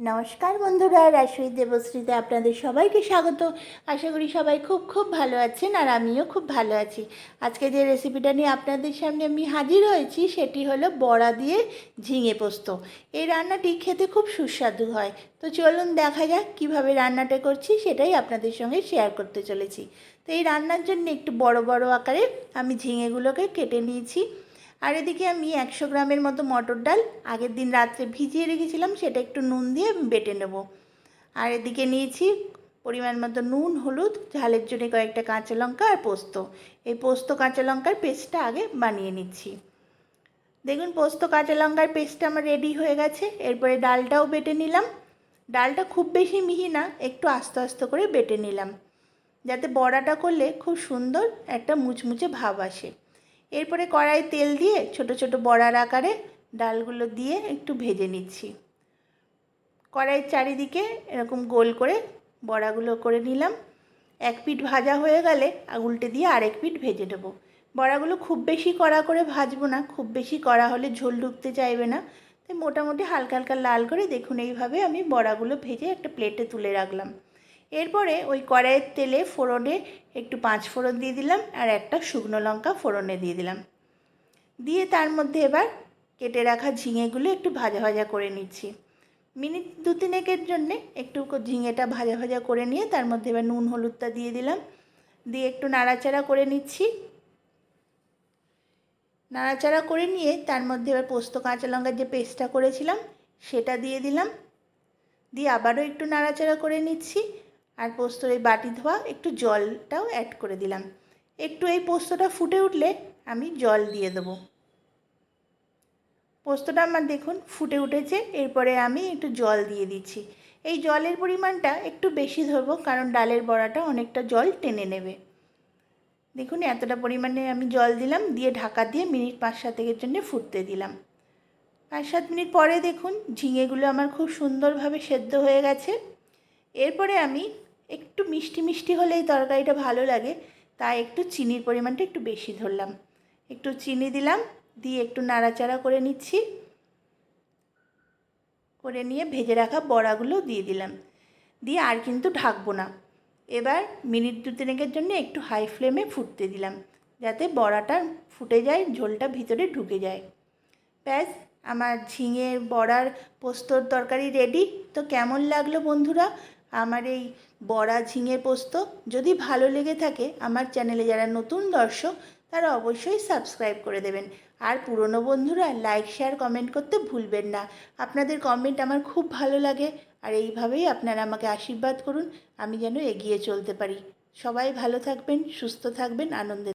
নমস্কার বন্ধুরা, রাজশ্রী দেবশ্রীতে আপনাদের সবাইকে স্বাগত। আশা করি সবাই খুব খুব ভালো আছেন আর আমিও খুব ভালো আছি। আজকে যে রেসিপিটা নিয়ে আপনাদের সামনে আমি হাজির হয়েছি, সেটি হলো বড়া দিয়ে ঝিঙে পোস্ত। এই রান্নাটি খেতে খুব সুস্বাদু হয়। তো চলুন দেখা যাক কীভাবে রান্নাটা করছি, সেটাই আপনাদের সঙ্গে শেয়ার করতে চলেছি। তো এই রান্নার জন্য একটু বড় বড় আকারে আমি ঝিঙেগুলোকে কেটে নিয়েছি। আর এদিকে আমি একশো গ্রামের মতো মটর ডাল আগের দিন রাত্রে ভিজিয়ে রেখেছিলাম, সেটা একটু নুন দিয়ে বেটে নেব। আর এদিকে নিয়েছি পরিমাণ মতো নুন, হলুদ, ঝালের জন্য কয়েকটা কাঁচা লঙ্কা আর পোস্ত। এই পোস্ত কাঁচা লঙ্কার পেস্টটা আগে বানিয়ে নিচ্ছি। দেখুন, পোস্ত কাঁচা লঙ্কার পেস্টটা আমার রেডি হয়ে গেছে। এরপরে ডালটাও বেটে নিলাম। ডালটা খুব বেশি মিহি না, একটু আস্তে আস্তে করে বেটে নিলাম। যাতে বড়াটা করলে খুব সুন্দর একটা মুচমুচে ভাব আসে। এরপরে কড়াই তেল দিয়ে ছোট ছোট বড়ার আকারে ডালগুলো দিয়ে একটু ভেজে নিচ্ছি। কড়াইয়ের চারিদিকে এরকম গোল করে বড়াগুলো করে নিলাম। এক পিঠ ভাজা হয়ে গেলে উল্টে দিয়ে আরেক পিঠ ভেজে দেবো বড়াগুলো খুব বেশি কড়া করে ভাজবো না, খুব বেশি কড়া হলে ঝোল ঢুকতে চাইবে না। তাই মোটামুটি হালকা হালকা লাল করে দেখুন, এইভাবে আমি বড়াগুলো ভেজে একটা প্লেটে তুলে রাখলাম। এরপরে ওই কড়াইয়ের তেলে ফোড়নে একটু পাঁচ ফোড়ন দিয়ে দিলাম আর একটা শুকনো লঙ্কা ফোড়নে দিয়ে দিলাম। দিয়ে তার মধ্যে এবার কেটে রাখা ঝিঙেগুলো একটু ভাজা ভাজা করে নিচ্ছি। মিনিট দু তিনেকের জন্যে একটু ঝিঙেটা ভাজা ভাজা করে নিয়ে তার মধ্যে এবার নুন হলুদটা দিয়ে দিলাম। দিয়ে একটু নাড়াচাড়া করে নিচ্ছি। নাড়াচাড়া করে নিয়ে তার মধ্যে এবার পোস্ত কাঁচা লঙ্কার যে পেস্টটা করেছিলাম সেটা দিয়ে দিলাম। দিয়ে আবারও একটু নাড়াচাড়া করে নিচ্ছি। আর পোস্তর এই বাটি ধোয়া, একটু জলটাও অ্যাড করে দিলাম। একটু এই পোস্তটা ফুটে উঠলে আমি জল দিয়ে দেবো। পোস্তটা আমার দেখুন ফুটে উঠেছে, এরপরে আমি একটু জল দিয়ে দিচ্ছি। এই জলের পরিমাণটা একটু বেশি ধরবো, কারণ ডালের বড়াটা অনেকটা জল টেনে নেবে। দেখুন এতটা পরিমাণে আমি জল দিলাম, দিয়ে ঢাকা দিয়ে মিনিট পাঁচ সাতেকের জন্য ফুটতে দিলাম। পাঁচ সাত মিনিট পরে দেখুন ঝিঙেগুলো আমার খুব সুন্দরভাবে সেদ্ধ হয়ে গেছে। এরপরে আমি একটু মিষ্টি মিষ্টি হলে এই তরকারিটা ভালো লাগে, তাই একটু চিনির পরিমাণটা একটু বেশি ধরলাম। একটু চিনি দিলাম, দিয়ে একটু নাড়াচাড়া করে নিচ্ছি। করে নিয়ে ভেজে রাখা বড়াগুলো দিয়ে দিলাম। দিয়ে আর কিন্তু ঢাকবো না। এবার মিনিট দু তিনেকের জন্য একটু হাই ফ্লেমে ফুটতে দিলাম, যাতে বড়াটা ফুটে যায়, ঝোলটা ভিতরে ঢুকে যায়। ব্যাস, আমার ঝিঙে বড়ার পোস্তর তরকারি রেডি তো কেমন লাগল বন্ধুরা? আমার এই বড়া ঝিঙে পোস্ত যদি ভালো লেগে থাকে আমার চ্যানেলে যারা নতুন দর্শক, তারা অবশ্যই সাবস্ক্রাইব করে দেবেন। আর পুরনো বন্ধুরা লাইক, শেয়ার, কমেন্ট করতে ভুলবেন না। আপনাদের কমেন্ট আমার খুব ভালো লাগে। আর এইভাবেই আপনারা আমাকে আশীর্বাদ করুন। আমি যেন এগিয়ে চলতে পারি। সবাই ভালো থাকবেন, সুস্থ থাকবেন, আনন্দে